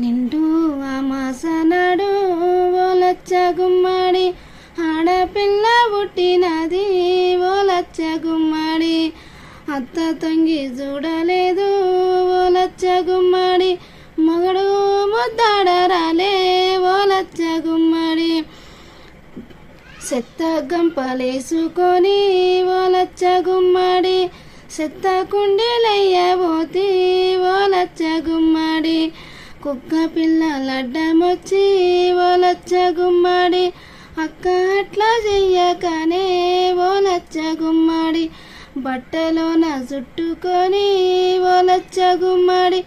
నిండు అమాసనడు ఓలచ్చ గుమ్మడి ఆడపిల్ల పుట్టినది ఓలచ్చ గుమ్మడి. అత్త తొంగి చూడలేదు ఓలచ్చ గుమ్మడి మగడు ముద్దాడరాలే ఓలచ్చ గుమ్మడి. చెత్త గంపలేసుకొని ఓలచ్చ గుమ్మడి చెత్త కుండీలయ్యబోతి ఓలచ్చ గుమ్మడి. కుక్క పిల్లలడ్డమొచ్చి ఓలచ్చ గుమ్మడి అక్క అట్లా చెయ్యకనే ఓలచ్చ గుమ్మడి బట్టలోన చుట్టుకొని ఓలచ్చ గుమ్మడి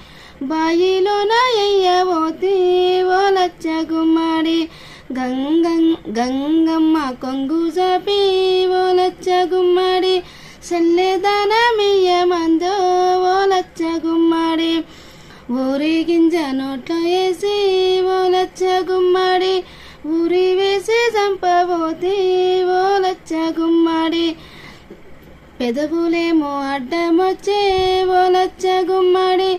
బాయిలోన ఎయ్యబోతి ఓలచ్చ గుమ్మడి. గంగం గంగమ్మ కొంగు చాపి ఓలచ్చ గుమ్మడి సెల్లెదన ఓలచ్చ గుమ్మడి ఊరి వేసి చంపబోతే ఓ లచ్చ గుమ్మడి పెదవులేమో అడ్డమొచ్చే ఓలచ్చ గుమ్మడి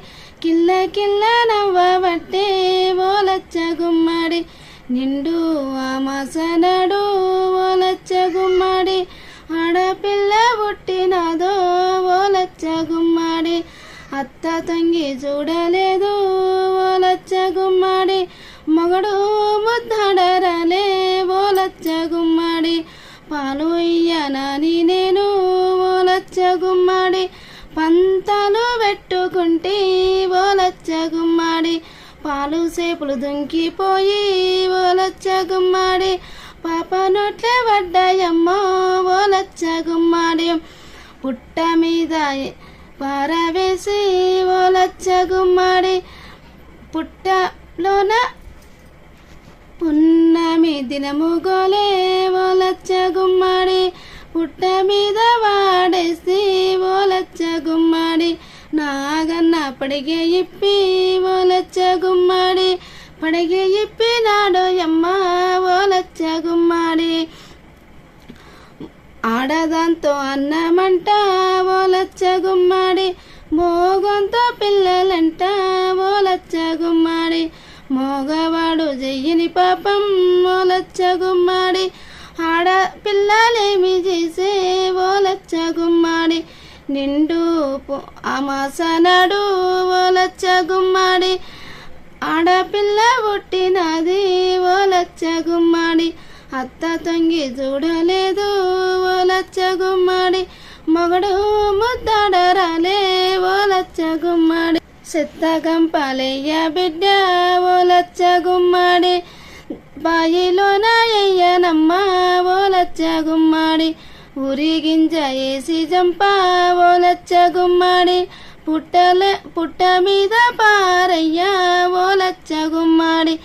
కిల్ల కిల్ల నవ్వబట్టే ఓలచ్చ గుమ్మడి నిండు ఆమసనడు ఓ లచ్చ గుమ్మడి ఆడపిల్ల పుట్టినదో ఓలచ్చ గుమ్మడి అత్త తంగి చూడలేదు ఓ గుమ్మడి పాలు ఇయ్యనని నేను ఓలచ్చ గుమ్మడి పంతాలు పెట్టుకుంటే ఓలచ్చ గుమ్మడి పాలు సేపులు దుంకిపోయి ఓలచ్చ గుమ్మడి పాప నోట్ల పడ్డాయమ్మో ఓలచ్చ గుమ్మడి పుట్ట మీద పారవేసి ఓలచ్చ గుమ్మడి పుట్టలోన దినము గోలే ఓలచ్చ గుమ్మడి పుట్ట మీద వాడేసి ఓలచ్చ గుమ్మడి నాగన్న పడిగే ఇప్పి ఓలచ్చ గుమ్మడి పడిగే ఇప్పి నాడు అమ్మ ఓలచ్చ గుమ్మడి. ఆడదాంతో అన్నమంట ఓలచ్చ గుమ్మడి మోగంతో పిల్లలంట ఓలచ్చ గుమ్మడి మోగవ చెయ్యని పాపం ఓలచ్చ గుమ్మడి ఆడ పిల్లలేమి చేసే ఓలచ్చ గుమ్మడి నిండు అమాసనాడు ఓలచ్చ గుమ్మడి ఆడపిల్ల పుట్టినది ఓలచ్చ గుమ్మడి అత్త తొంగి చూడలేదు ఓలచ్చ గుమ్మడి మొగడు ముద్దాడరాలే ఓలచ్చ గుమ్మడి బిడ్డ ఓ లచ్చ ఓలచ్చ బాయిలో నాయ్యనమ్మ ఓ లచ్చ గుమ్మడి. ఊరి గింజ వేసి జంప లచ్చ గుమ్మడి. పుట్టల పుట్ట మీద పారయ్య ఓ లచ్చ గుమ్మడి.